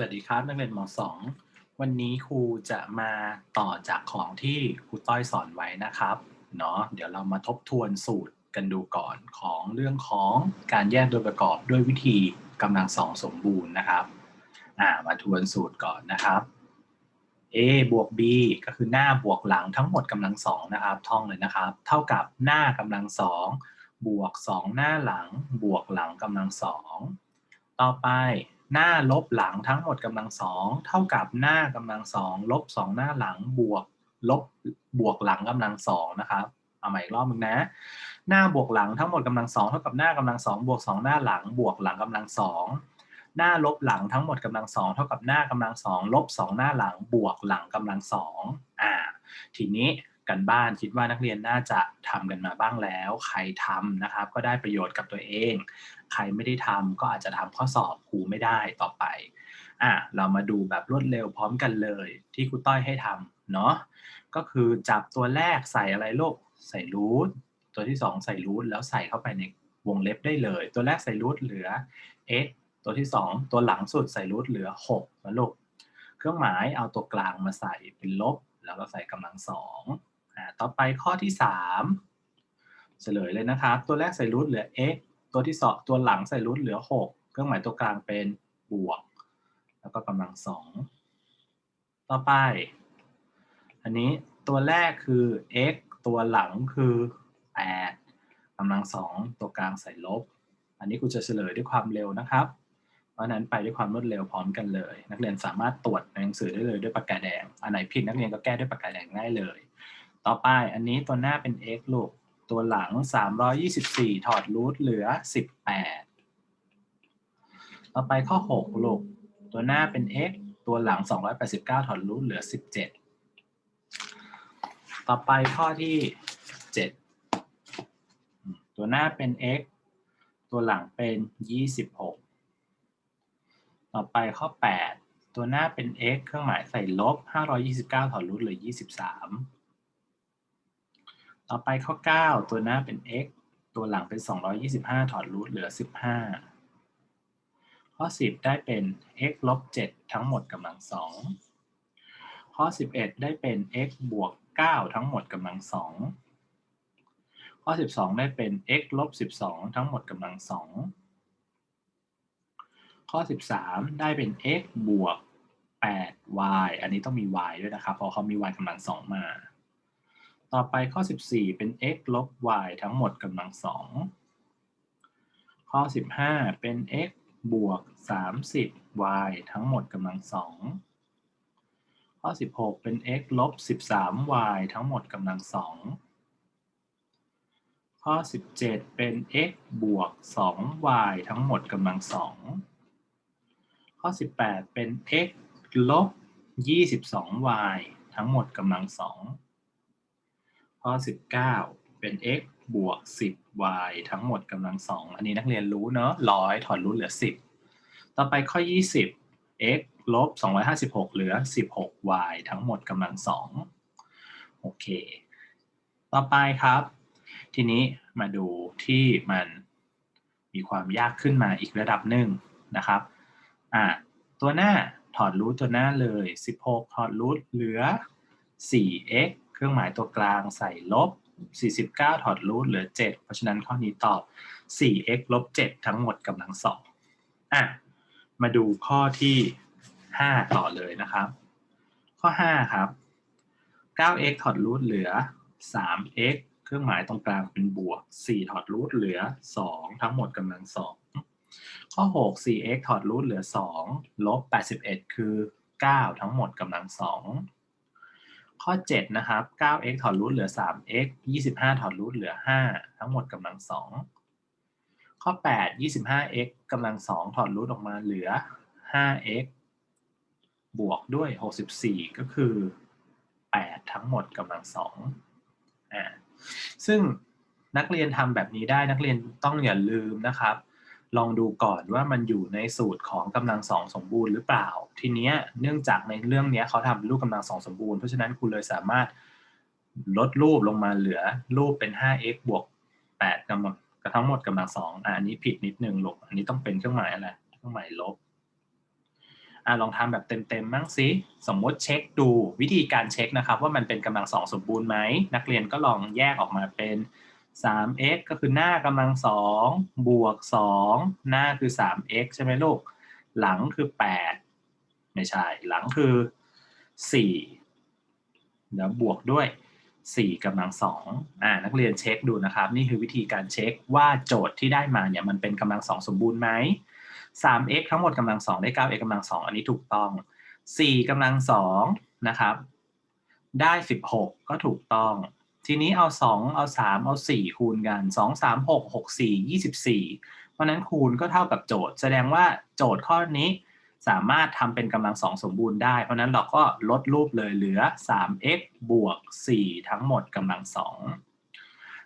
สวัสดีครับนักเรียนม .2 วันนี้ครูจะมาต่อจากของที่ครูต้อยสอนไว้นะครับเนาะเดี๋ยวเรามาทบทวนสูตรกันดูก่อนของเรื่องของการแยกโดยประกอบด้วยวิธีกำลังสองสมบูรณ์นะครับอ่ามาทวนสูตรก่อนนะครับ a บวก b ก็คือหน้าบวกหลังทั้งหมดกำลังสองนะครับท่องเลยนะครับ เท่ากับหน้ากำลังสองบวก 2 หน้าหลังบวกหลังกำลังสองต่อไป หน้าลบหลังทั้งหมดกำลังสองเท่ากับหน้ากำลังสองลบสองหน้าหลังบวกลบบวกหลังกำลังสองนะครับเอาใหม่อีกรอบนึงนะ หน้าบวกหลังทั้งหมดกำลังสองเท่ากับหน้ากำลังสองบวกสองหน้าหลังบวกหลังกำลังสองหน้าลบหลังทั้งหมดกำลังสองเท่ากับหน้ากำลังสองลบสองหน้าหลังบวกหลังกำลังสองอ่าทีนี้ กันบ้านคิดว่านักเรียนน่าจะทำกันมาบ้างแล้ว ใครทำนะครับ ก็ได้ประโยชน์กับตัวเอง ใครไม่ได้ทำก็อาจจะทำข้อสอบครูไม่ได้ต่อไปอะเรามาดูแบบรวดเร็วพร้อมกันเลย ที่ครูต้อยให้ทำเนาะก็คือจับตัวแรกใส่อะไรลูกใส่รูทตัวที่ 2 ใส่รูทแล้วใส่เข้าไปในวงเล็บได้เลย ตัวแรกใส่รูทเหลือ x ตัวที่ 2 ตัวหลังสุดใส่รูทเหลือ6นะลูกเครื่องหมายเอาตัวกลางมาใส่เป็นลบ แล้วก็ใส่กำลังสอง ต่อไปข้อที่3เฉลยเลยนะครับ ตัวแรกใส่รูทเหลือ x ตัวที่สองตัวหลังใส่รูทเหลือ 6 เครื่องหมายตัวกลางเป็นบวก แล้วก็กำลังสองต่อไป อันนี้ตัวแรกคือ x ตัวหลังคือ 8กำลังสองตัวกลางใส่ลบ อันนี้กูจะเฉลยด้วยความเร็วนะครับ เพราะนั้นไปด้วยความรวดเร็วพร้อมกันเลย นักเรียนสามารถตรวจในหนังสือได้เลยด้วยปากกาแดง อันไหนผิดนักเรียนก็แก้ด้วยปากกาแดงง่ายเลย ต่อไปอันนี้ตัวหน้าเป็น x ลูก ตัวหลัง 324 ถอดรูทเหลือ 18 ต่อไปข้อ 6 ลูก ตัวหน้าเป็น x ตัวหลัง 289 ถอดรูทเหลือ 17 ต่อไปข้อที่ 7 ตัวหน้าเป็น x ตัวหลังเป็น 26 ต่อไปข้อ 8 ตัวหน้าเป็น x เครื่องหมายใส่ลบ 529 ถอดรูทเหลือ 23 ต่อไปข้อ 9 ตัวหน้าเป็น x ตัวหลังเป็น 225 ถอดรูทเหลือ 15 ข้อ 10 ได้เป็น x ลบ 7 ทั้งหมดกำลัง 2 ข้อ 11 ได้เป็น x บวก 9 ทั้งหมดกำลัง 2 ข้อ 12 ได้เป็น x ลบ 12 ทั้งหมดกำลัง 2 ข้อ 13 ได้เป็น x บวก 8y อันนี้ต้องมี y ด้วยนะครับ เพราะเขามี y กำลัง 2 มา ต่อไปข้อ 14 เป็น x ลบ y ทั้งหมดกำลัง2ข้อ 15 เป็น x บวก 30y ทั้งหมดกำลัง2ข้อ 16 เป็น x ลบ 13y ทั้งหมดกำลัง2ข้อ 17 เป็น x บวก 2y ทั้งหมดกำลัง2ข้อ 18 เป็น x ลบ 22y ทั้งหมดกำลัง2 ข้อ 19 เป็น x บวก 10y ทั้งหมดกำลัง2อันนี้นักเรียนรู้เนอะร้อยถอดรูทเหลือ 10 ต่อไปข้อ 20 x ลบ 256 เหลือ 16y ทั้งหมดกำลัง2โอเค ต่อไปครับ ทีนี้มาดูที่มันมีความยากขึ้นมาอีกระดับหนึ่งนะครับอ่าตัวหน้าถอดรูทตัวหน้าเลย 16 ถอดรูทเหลือ 4x เครื่องหมายตัวกลางใส่ลบ 49 ถอดรูทเหลือ 7 เพราะฉะนั้นข้อนี้ตอบ 4x ลบ 7 ทั้งหมดกำลัง2อะมาดูข้อที่ 5 ต่อเลยนะครับ ข้อ 5 ครับ 9x ถอดรูทเหลือ 3x เครื่องหมายตรงกลางเป็นบวก 4 ถอดรูทเหลือ 2 ทั้งหมดกำลัง2ข้อ 6 4x ถอดรูทเหลือ 2 ลบ 81 คือ 9 ทั้งหมดกำลัง2 ข้อ 7 นะครับ 9x ถอดรูทเหลือ 3x 25 ถอดรูทเหลือ 5 ทั้งหมดกำลัง 2 ข้อ 8 25x กำลัง 2 ถอดรูทออกมาเหลือ 5x บวกด้วย 64 ก็คือ 8 ทั้งหมดกำลัง2อ่าซึ่งนักเรียนทำแบบนี้ได้นักเรียนต้องอย่าลืมนะครับ ลองดูก่อนว่ามันอยู่ในสูตรของกำลังสองสมบูรณ์หรือเปล่า ทีเนี้ยเนื่องจากในเรื่องเนี้ยเขาทำรูปกำลังสองสมบูรณ์เพราะฉะนั้นคุณเลยสามารถลดรูปลงมาเหลือรูปเป็น 5x บวก 8กำลังทั้งหมดกำลังสองอันนี้ผิดนิดนึงลูกอันนี้ต้องเป็นเครื่องหมายอะไรเครื่องหมายลบอะลองทำแบบเต็มๆมั่งสิสมมติเช็คดูวิธีการเช็คนะครับ ว่ามันเป็นกำลังสองสมบูรณ์ไหมนักเรียนก็ลองแยกออกมาเป็น 3x ก็คือหน้ากำลังสองบวก2หน้าคือ 3x ใช่ไหมลูก หลังคือ 8 ไม่ใช่ หลังคือ 4 แล้วบวกด้วย 4กำลังสองอ่านักเรียนเช็คดูนะครับ นี่คือวิธีการเช็คว่าโจทย์ที่ได้มาเนี่ยมันเป็นกำลังสองสมบูรณ์ไหม 3x ทั้งหมดกำลังสองได้ 9x กำลังสองอันนี้ถูกต้อง 4กำลังสองนะครับ ได้ 16 ก็ถูกต้อง ทีนี้เอา 2 เอา 3 เอา 4 คูณกัน 2 3 6 6 4 24 เพราะนั้นคูณก็เท่ากับโจทย์ แสดงว่าโจทย์ข้อนี้สามารถทำเป็นกำลังสองสมบูรณ์ได้ เพราะนั้นเราก็ลดรูปเลยเหลือ 3x บวก 4 ทั้งหมดกำลังสอง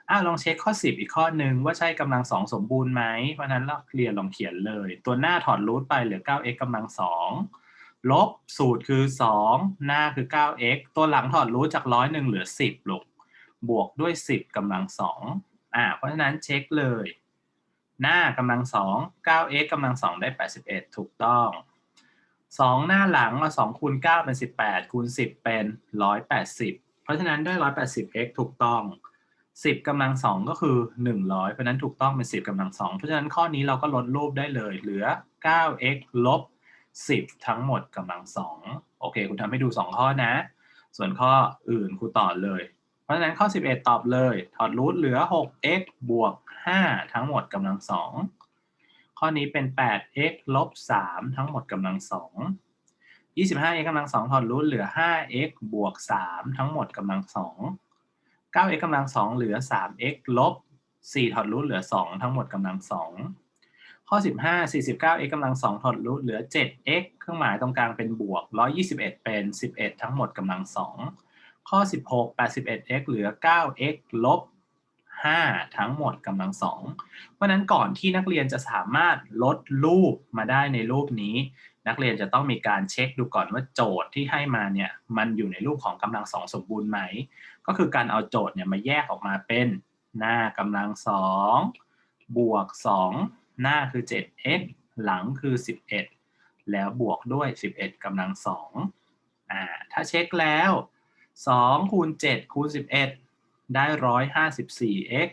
อะลองเช็คข้อ 10 อีกข้อหนึ่งว่าใช่กำลังสองสมบูรณ์ไหม เพราะนั้นเราเรียนลองเขียนเลย ตัวหน้าถอดรูทไปเหลือ 9x กำลังสองลบสูตรคือ 2 หน้าคือ 9x ตัวหลังถอดรูทจากร้อยหนึ่งเหลือ 10ลูก บวกด้วย 10กำลังสองอ่าเพราะฉะนั้นเช็คเลย หน้ากำลังสอง 9x กำลังสองได้ 81 ถูกต้อง 2 หน้าหลังเอา2คูณ9เป็น 18คูณ10 เป็น 180 เพราะฉะนั้นได้ 180x ถูกต้อง 10กำลังสองก็คือ 100 เพราะนั้นถูกต้องเป็น 10กำลังสองเพราะฉะนั้นข้อนี้เราก็ลดรูปได้เลยเหลือ 9x ลบ 10 ทั้งหมดกำลังสองโอเค คุณทำให้ดู 2 ข้อนะ ส่วนข้ออื่นครูต่อเลย ราะฉะนั้นข้อ 11 ตอบเลย ถอดรูทเหลือ 6x บวก 5 ทั้งหมดกำลังสองข้อนี้เป็น 8x ลบ 3 ทั้งหมดกำลังสอง 25x กำลังสองถอดรูทเหลือ 5x บวก 3 ทั้งหมดกำลังสอง 9x กำลังสองเหลือ 3x ลบ 4 ถอดรูทเหลือ 2 ทั้งหมดกำลังสองข้อ 15 49x กำลังสองถอดรูทเหลือ 7x เครื่องหมายตรงกลางเป็นบวก 121 เป็น 11 ทั้งหมดกำลังสอง ข้อ 16 81x เหลือ 9x ลบ 5 ทั้งหมดกำลังสองเพราะนั้นก่อนที่นักเรียนจะสามารถลดรูปมาได้ในรูปนี้ นักเรียนจะต้องมีการเช็คดูก่อนว่าโจทย์ที่ให้มาเนี่ยมันอยู่ในรูปของกำลังสองสมบูรณ์ไหม ก็คือการเอาโจทย์เนี่ยมาแยกออกมาเป็นหน้ากำลังสองบวก 2 หน้าคือ 7x หลังคือ 11 แล้วบวกด้วย 11กำลังสองอ่าถ้าเช็คแล้ว 2คูณ7คูณ11 ได้ 154x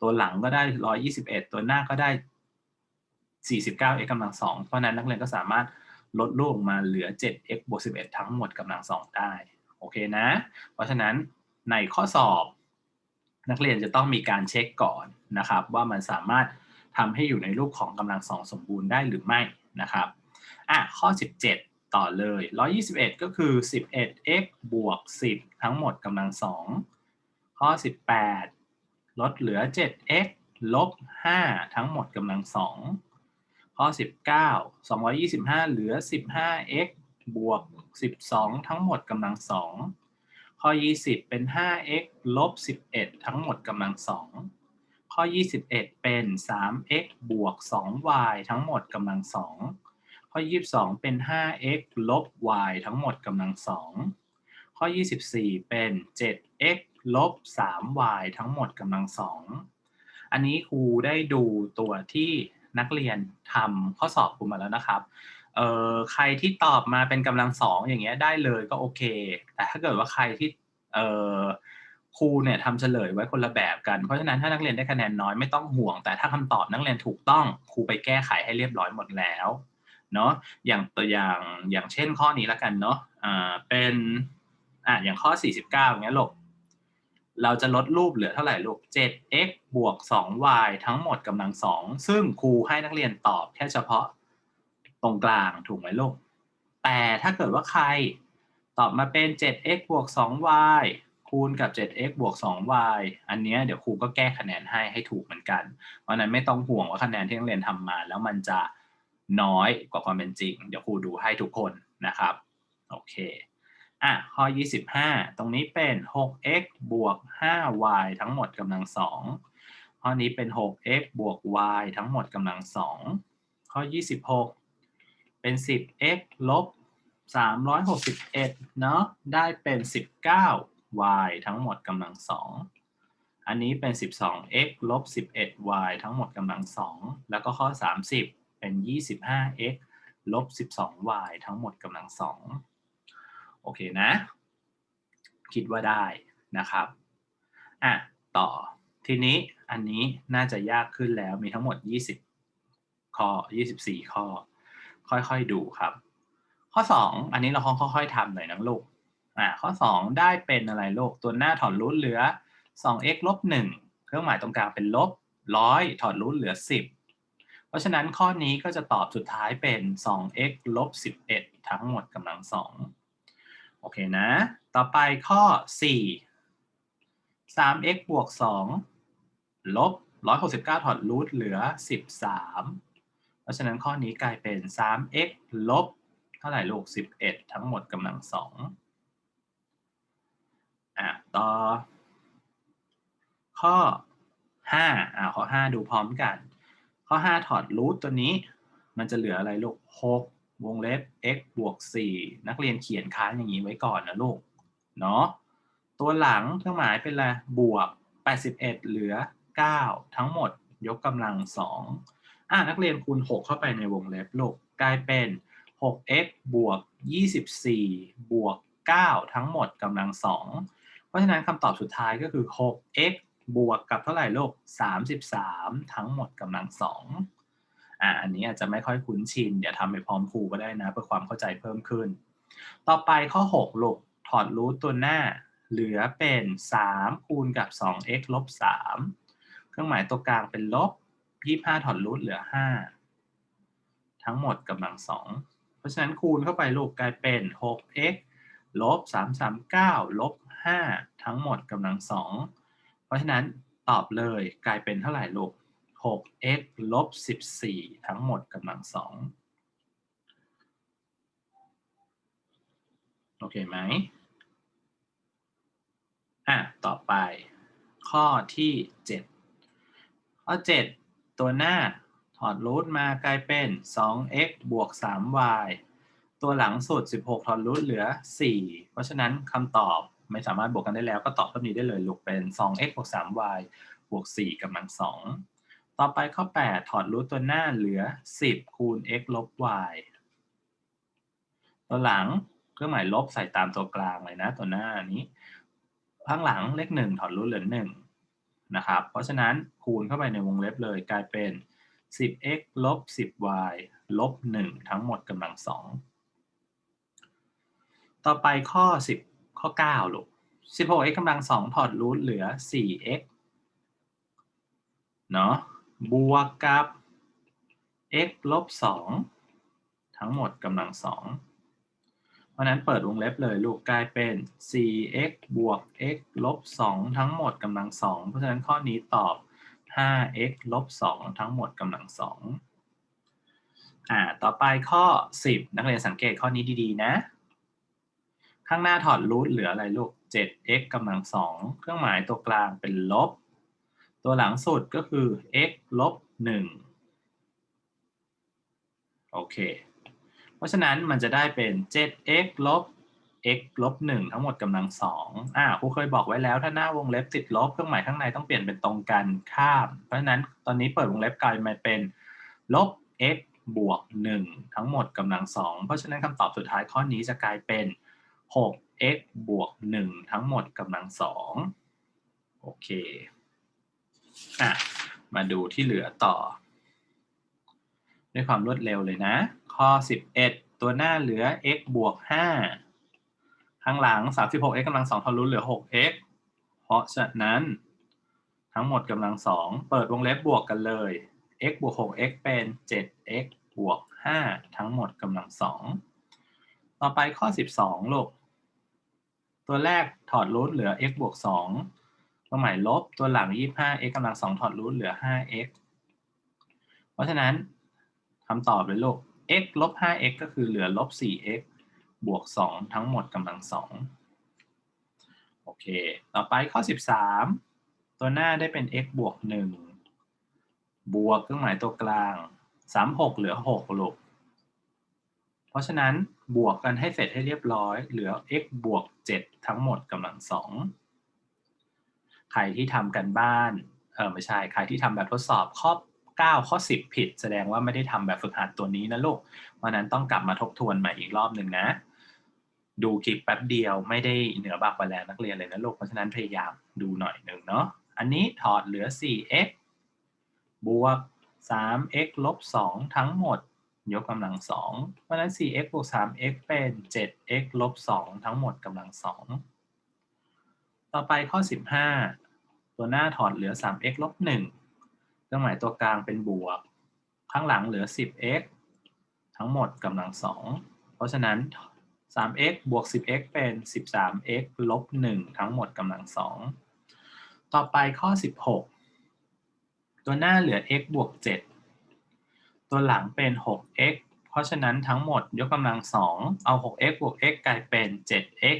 ตัวหลังก็ได้ 121 ตัวหน้าก็ได้ 49x กำลังสองเพราะนั้นนักเรียนก็สามารถลดลูกมาเหลือ 7x บวก 11 ทั้งหมดกำลังสองได้ โอเคนะ เพราะฉะนั้นในข้อสอบ นักเรียนจะต้องมีการเช็คก่อนนะครับ ว่ามันสามารถทำให้อยู่ในรูปของกำลังสองสมบูรณ์ได้หรือไม่นะครับ อะ ข้อ 17 ต่อเลย 121 ก็คือ 11x บวก 10 ทั้งหมดกำลังสองข้อ 18 ลดเหลือ 7x ลบ 5 ทั้งหมดกำลังสองข้อ 19 225 เหลือ 15x บวก 12 ทั้งหมดกำลังสองข้อ 20 เป็น 5x ลบ 11 ทั้งหมดกำลังสองข้อ 21 เป็น 3x บวก 2y ทั้งหมดกำลังสอง ข้อ 22 เป็น 5x ลบ y ทั้งหมดกำลังสองข้อ 24 เป็น 7x ลบ 3y ทั้งหมดกำลังสองอันนี้ครูได้ดูตัวที่นักเรียนทำข้อสอบครูมาแล้วนะครับเอ่อใครที่ตอบมาเป็นกำลังสองอย่างเงี้ยได้เลยก็โอเค แต่ถ้าเกิดว่าใครที่เอ่อครูเนี่ยทำเฉลยไว้คนละแบบกัน เพราะฉะนั้นถ้านักเรียนได้คะแนนน้อยไม่ต้องห่วง แต่ถ้าคำตอบนักเรียนถูกต้องครูไปแก้ไขให้เรียบร้อยหมดแล้ว เนาะอย่างตัวอย่างอย่างเช่นข้อนี้ละกันเนาะอ่าเป็นอ่าอย่างข้อ 49อย่างเงี้ยลูกเราจะลดรูปเหลือเท่าไหร่ลูก 7x บวก 2y ทั้งหมดกำลังสองซึ่งครูให้นักเรียนตอบแค่เฉพาะตรงกลางถูกไหมลูก แต่ถ้าเกิดว่าใครตอบมาเป็น 7x บวก 2y คูณกับ 7x บวก 2y อันนี้เดี๋ยวครูก็แก้คะแนนให้ให้ถูกเหมือนกัน เพราะนั้นไม่ต้องห่วงว่าคะแนนที่นักเรียนทำมา แล้วมันจะ น้อยกว่าความเป็นจริง เดี๋ยวครูดูให้ทุกคนนะครับโอเคอะข้อ 25 ตรงนี้เป็น 6x บวก 5y ทั้งหมดกำลังสองข้อนี้เป็น 6x บวก y ทั้งหมดกำลังสองข้อ 26 เป็น 10x ลบ 361 เนาะได้เป็น 19y ทั้งหมดกำลังสองอันนี้เป็น 12x ลบ 11y ทั้งหมดกำลังสองแล้วก็ข้อ 30 เป็น 25x ลบ 12y ทั้งหมดกำลังสองโอเคนะ คิดว่าได้นะครับอะต่อทีนี้อันนี้น่าจะยากขึ้นแล้วมีทั้งหมด 20 ข้อ 24 ข้อ ค่อยๆดูครับ ข้อ 2 อันนี้เราค่อยๆทำหน่อยนะลูกอ่าข้อ 2 ได้เป็นอะไรลูกตัวหน้าถอดรูทเหลือ 2x ลบ1เครื่องหมายตรงกลางเป็นลบร้อยถอดรูทเหลือ 10 ราะฉะนั้นข้อนี้ก็จะตอบสุดท้ายเป็น 2x ลบ 11 ทั้งหมดกำลัง 2 โอเคนะ ต่อไปข้อ 4 3x บวก 2 ลบ 169 ถอดรูทเหลือ 13 เพราะฉะนั้นข้อนี้กลายเป็น 3x ลบ เท่าไหร่ลูก 11 ทั้งหมดกำลัง 2 อะ ต่อ ข้อ 5 อะ ข้อ 5 ดูพร้อมกัน ข้อ 5 ถอดรูทตัวนี้ มันจะเหลืออะไรลูก 6 วงเล็บ x บวก 4 นักเรียนเขียนค้านอย่างนี้ไว้ก่อนนะลูก เนาะ ตัวหลังเครื่องหมายเป็นอะไร บวก 81 เหลือ 9 ทั้งหมดยกกำลัง 2 อะ นักเรียนคูณ 6 เข้าไปในวงเล็บลูก กลายเป็น 6x บวก 24 บวก 9 ทั้งหมดกำลัง 2 เพราะฉะนั้นคำตอบสุดท้ายก็คือ 6x บวกกับเท่าไหร่ลูก33 ทั้งหมดกำลัง2อะอันนี้อาจจะไม่ค่อยคุ้นชิน เดี๋ยวทำไปพร้อมครูก็ได้นะ เพื่อความเข้าใจเพิ่มขึ้น ต่อไปข้อ 6 ลูก ถอดรูทตัวหน้า เหลือเป็น3คูณกับ 2x ลบ3เครื่องหมายตัวกลางเป็นลบ 25 ถอดรูทเหลือ 5 ทั้งหมดกำลัง2เพราะฉะนั้นคูณเข้าไปลูกกลายเป็น 6x ลบ339 ลบ 5 ทั้งหมดกำลัง2เพ ราะฉะนั้นตอบเลยกลายเป็นเท่าไหร่ลูก 6x ลบ 14 ทั้งหมดกำลัง2โอเคไหมอะ ต่อไป ข้อที่ 7 ข้อ 7 ตัวหน้าถอดรูทมากลายเป็น 2x บวก 3y ตัวหลังสุด 16 ถอดรูทเหลือ 4 เพราะฉะนั้นคำตอบ ไม่สามารถบวกกันได้แล้วก็ตอบเท่านี้ได้เลยลูกเป็น 2x บวก 3y บวก 4กำลัง 2 ต่อไปข้อ 8 ถอดรูทตัวหน้าเหลือ 10 คูณ x ลบ y ตัวหลังเครื่องหมายลบใส่ตามตัวกลางเลยนะ ตัวหน้านี้ ข้างหลังเลข1ถอดรูทเหลือ1นะครับ เพราะฉะนั้นคูณเข้าไปในวงเล็บเลยกลายเป็น 10x ลบ 10y ลบ 1 ทั้งหมดกำลัง 2 ต่อไปข้อ10 ข้อ9ลูก 16x กำลัง2ถอดรูทเหลือ 4x เนาะบวกกับ x ลบ 2 ทั้งหมดกำลัง 2 เพราะนั้นเปิดวงเล็บเลยลูกกลายเป็น 4x บวก x ลบ 2 ทั้งหมดกำลัง 2 เพราะฉะนั้นข้อนี้ตอบ 5x ลบ 2 ทั้งหมดกำลัง 2อ่า ต่อไปข้อ 10 นักเรียนสังเกตข้อนี้ดี ๆ นะ ข้างหน้าถอดรูทเหลืออะไรลูก 7x กำลัง2เครื่องหมายตัวกลางเป็นลบ ตัวหลังสุดก็คือ x ลบ1โอเค เพราะฉะนั้นมันจะได้เป็น 7x ลบ x ลบ1ทั้งหมดกำลัง2อ่าครูเคยบอกไว้แล้วถ้าหน้าวงเล็บติดลบเครื่องหมายข้างในต้องเปลี่ยนเป็นตรงกันข้าม เพราะฉะนั้นตอนนี้เปิดวงเล็บกลายมาเป็นลบ x บวก 1 ทั้งหมดกำลัง2เพราะฉะนั้นคำตอบสุดท้ายข้อนี้จะกลายเป็น 6x บวก 1 ทั้งหมดกำลัง2โอเคอะมาดูที่เหลือต่อ ด้วยความรวดเร็วเลยนะ ข้อ 11 ตัวหน้าเหลือ x บวก 5 ข้างหลัง 36x กำลัง2ทะลุเหลือ 6x เพราะฉะนั้นทั้งหมดกำลัง2เปิดวงเล็บบวกกันเลย x บวก 6x เป็น 7x บวก 5 ทั้งหมดกำลัง2ต่อไปข้อ 12ลูก ตัวแรกถอดรูทเหลือ x บวก2ตัวหมายลบตัวหลัง 25x กำลัง 2 ถอดรูทเหลือ 5x เพราะฉะนั้นคำตอบเลยลูก x ลบ 5x ก็คือเหลือลบ 4x บวก 2 ทั้งหมดกำลัง 2 โอเค ต่อไปข้อ 13 ตัวหน้าได้เป็น x บวก 1 บวกเครื่องหมายตัวกลาง 36 เหลือ 6 ลูก เพราะฉะนั้น บวกกันให้เสร็จให้เรียบร้อย เหลือ x บวก 7 ทั้งหมดกำลัง2ใครที่ทำกันบ้าน เออไม่ใช่ ใครที่ทำแบบทดสอบครอ9 ข้อ 10 ผิด แสดงว่าไม่ได้ทำแบบฝึกหัดตัวนี้นะลูก เพราะนั้นต้องกลับมาทบทวนใหม่อีกรอบหนึ่งนะ ดูคลิปแป๊บเดียวไม่ได้เหนือบากกว่าแรงนักเรียนเลยนะลูก เพราะฉะนั้นพยายามดูหน่อยหนึ่งเนาะ อันนี้ถอดเหลือ 4x บวก 3x ลบ 2 ทั้งหมด ยกกำลัง2เพราะนั้น 4x บวก 3x เป็น 7x ลบ 2 ทั้งหมดกำลัง2ต่อไปข้อ 15 ตัวหน้าถอดเหลือ 3x ลบ1เครื่องหมายตัวกลางเป็นบวก ข้างหลังเหลือ 10x ทั้งหมดกำลัง2เพราะฉะนั้น 3x บวก 10x เป็น 13x ลบ 1 ทั้งหมดกำลัง2ต่อไปข้อ 16 ตัวหน้าเหลือ x บวก 7 ตัวหลังเป็น 6x เพราะฉะนั้นทั้งหมดยกกำลัง2เอา 6x บวก x กลายเป็น 7x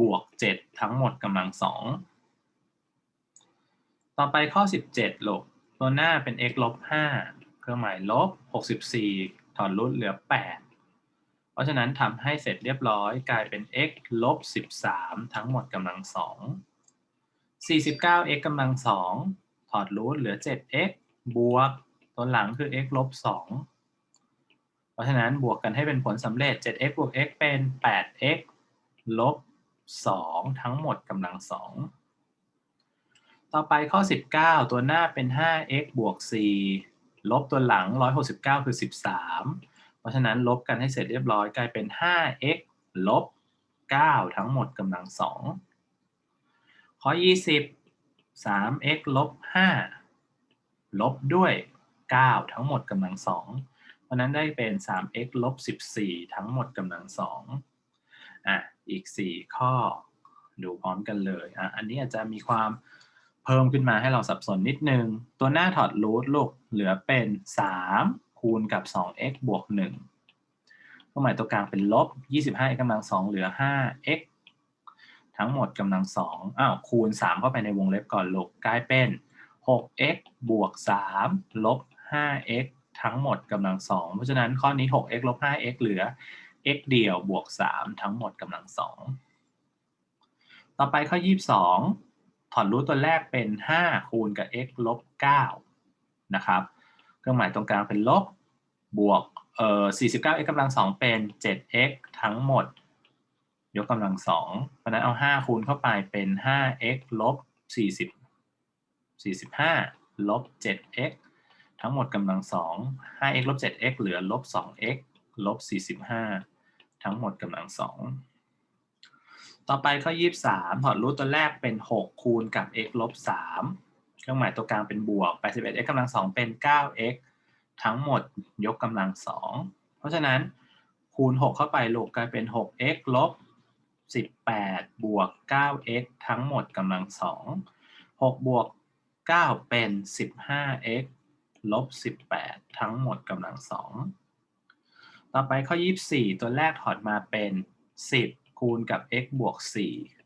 บวก 7 ทั้งหมดกำลัง2ต่อไปข้อ 17ลูกตัวหน้าเป็น x ลบ5เครื่องหมายลบ 64 ถอนรูทเหลือ 8 เพราะฉะนั้นทำให้เสร็จเรียบร้อยกลายเป็น x ลบ 13 ทั้งหมดกำลัง2 49x กำลัง2ถอดรูทเหลือ 7x บวก ตัวหลังคือ x ลบ2เพราะฉะนั้นบวกกันให้เป็นผลสำเร็จ 7x บวก x เป็น 8x ลบ 2 ทั้งหมดกำลัง 2 ต่อไปข้อ 19 ตัวหน้าเป็น 5x บวก 4 ลบตัวหลัง 169 คือ 13 เพราะฉะนั้นลบกันให้เสร็จเรียบร้อยกลายเป็น 5x ลบ 9 ทั้งหมดกำลัง 2 ข้อ 20 3x ลบ 5 ลบด้วย 9 ทั้งหมดกำลัง2เพราะนั้นได้เป็น 3x ลบ 14 ทั้งหมดกำลัง2อะอีก 4 ข้อดูพร้อมกันเลยอะอันนี้อาจจะมีความเพิ่มขึ้นมาให้เราสับสนนิดนึง ตัวหน้าถอดรูทลูกเหลือเป็น 3 คูณกับ 2x บวก1เครื่องหมายตัวกลางเป็นลบ 25x กำลัง2เหลือ 5x ทั้งหมดกำลัง2อ้าวคูณ 3 เข้าไปในวงเล็บก่อนลูกกลายเป็น 6x บวก 3 ลบ 5x ทั้งหมดกำลัง2เพราะฉะนั้นข้อนี้ 6x ลบ 5x เหลือ x เดียวบวก 3 ทั้งหมดกำลัง2ต่อไปข้อ 22 ถอดรูทตัวแรกเป็น 5 คูณกับ x ลบ 9 นะครับ เครื่องหมายตรงกลางเป็นลบบวกเอ่อ 49x กำลัง2เป็น 7x ทั้งหมด ยกกำลัง2เพราะนั้นเอา 5 คูณเข้าไปเป็น 5x ลบ 40 45 ลบ 7x ทั้งหมดกำลัง2 5x ลบ 7x เหลือลบ 2x ลบ 45 ทั้งหมดกำลัง2ต่อไปข้อ 23 ถอดรูทตัวแรกเป็น 6 คูณกับ x ลบ 3 เครื่องหมายตัวกลางเป็นบวก 81x กำลัง2เป็น 9x ทั้งหมดยกกำลัง2เพราะฉะนั้นคูณ 6 เข้าไปลูกกลายเป็น 6x ลบ 18 บวก 9x ทั้งหมดกำลัง2 6บวก 9 เป็น 15x ลบ18ทั้งหมดกำลัง2ต่อไปข้อ 24 ตัวแรกถอดมาเป็น 10 คูณกับ x บวก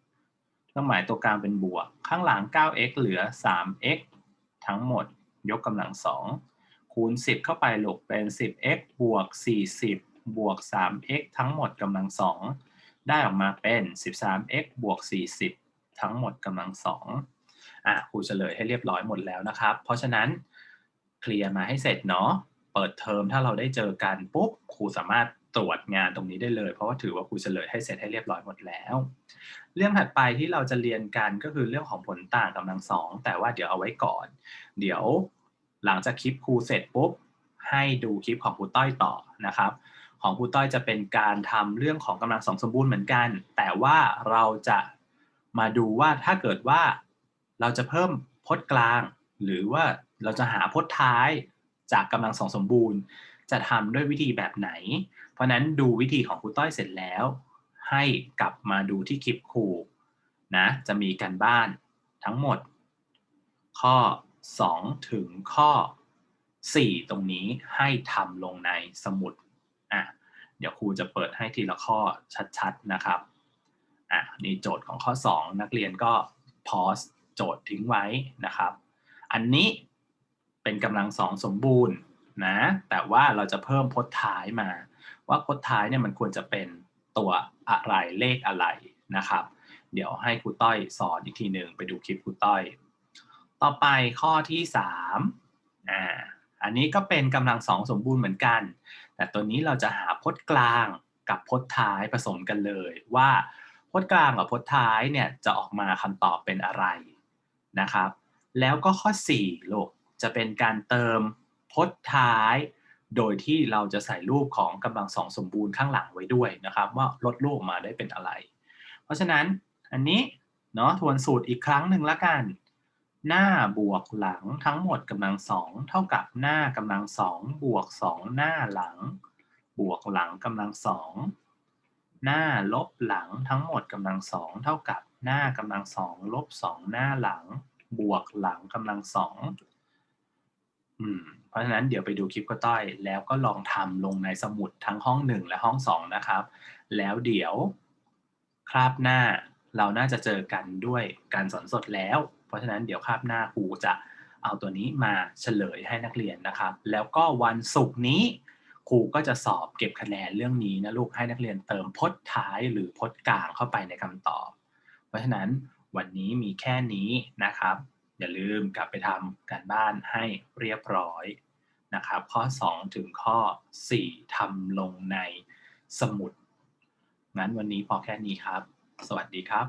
4เครื่องหมายตัวกลางเป็นบวก ข้างหลัง 9x เหลือ 3x ทั้งหมดยกกำลัง 2 คูณ 10 เข้าไปลูกเป็น 10x บวก 40 บวก 3x ทั้งหมดกำลัง 2 ได้ออกมาเป็น 13x บวก 40 ทั้งหมดกำลัง2อะครูเฉลยให้เรียบร้อยหมดแล้วนะครับ เพราะฉะนั้น เคลียร์มาให้เสร็จเนาะเปิดเทอมถ้าเราได้เจอกันปุ๊บครูสามารถตรวจงานตรงนี้ได้เลย เพราะว่าถือว่าครูเฉลยให้เสร็จให้เรียบร้อยหมดแล้ว เรื่องถัดไปที่เราจะเรียนกันก็คือเรื่องของผลต่างกำลังสองแต่ว่าเดี๋ยวเอาไว้ก่อน เดี๋ยวหลังจากคลิปครูเสร็จปุ๊บให้ดูคลิปของครูต้อยต่อนะครับ ของครูต้อยจะเป็นการทำเรื่องของกำลังสองสมบูรณ์เหมือนกัน แต่ว่าเราจะมาดูว่าถ้าเกิดว่าเราจะเพิ่มพจน์กลาง หรือว่า เราจะหาพจน์ท้ายจากกำลังสองสมบูรณ์ จะทำด้วยวิธีแบบไหน เพราะนั้นดูวิธีของครูต้อยเสร็จแล้ว ให้กลับมาดูที่คลิปครูนะจะมีการบ้านทั้งหมด ข้อ 2 ถึงข้อ 4 ตรงนี้ให้ทำลงในสมุดอะเดี๋ยวครูจะเปิดให้ทีละข้อชัดๆนะครับอะนี่โจทย์ของข้อ 2 นักเรียนก็พอสโจทย์ทิ้งไว้นะครับ อันนี้ เป็นกำลังสองสมบูรณ์นะ แต่ว่าเราจะเพิ่มพจน์ท้ายมา ว่าพจน์ท้ายเนี่ยมันควรจะเป็นตัวอะไรเลขอะไรนะครับ เดี๋ยวให้ครูต้อยสอนอีกทีหนึ่งไปดูคลิปครูต้อย ต่อไปข้อที่3อ่าอันนี้ก็เป็นกำลังสองสมบูรณ์เหมือนกัน แต่ตัวนี้เราจะหาพจน์กลางกับพจน์ท้ายผสมกันเลย ว่าพจน์กลางกับพจน์ท้ายเนี่ยจะออกมาคำตอบเป็นอะไรนะครับ แล้วก็ข้อ4ลูก จะเป็นการเติมพจน์ท้าย โดยที่เราจะใส่รูปของกำลังสองสมบูรณ์ข้างหลังไว้ด้วยนะครับ ว่าลดรูปออกมาได้เป็นอะไร เพราะฉะนั้นอันนี้เนาะทวนสูตรอีกครั้งหนึ่งละกัน หน้าบวกหลังทั้งหมดกำลังสองเท่ากับหน้ากำลังสองบวกสองหน้าหลัง บวกหลังกำลังสองหน้าลบหลังทั้งหมดกำลังสองเท่ากับหน้ากำลังสองลบสองหน้าหลัง บวกหลังกำลังสอง เพราะฉะนั้นเดี๋ยวไปดูคลิปก็ต้อย แล้วก็ลองทำลงในสมุดทั้งห้องหนึ่งและห้องสองนะครับ แล้วเดี๋ยวคราบหน้าเราน่าจะเจอกันด้วยการสอนสดแล้ว เพราะฉะนั้นเดี๋ยวคราบหน้าครูจะเอาตัวนี้มาเฉลยให้นักเรียนนะครับ แล้วก็วันศุกร์นี้ครูก็จะสอบเก็บคะแนนเรื่องนี้นะลูกให้นักเรียนเติมพจน์ท้ายหรือพจน์กลางเข้าไปในคำตอบ เพราะฉะนั้นวันนี้มีแค่นี้นะครับ อย่าลืมกลับไปทำการบ้านให้เรียบร้อยนะครับข้อ 2 ถึงข้อ 4ทำลงในสมุด งั้นวันนี้พอแค่นี้ครับ สวัสดีครับ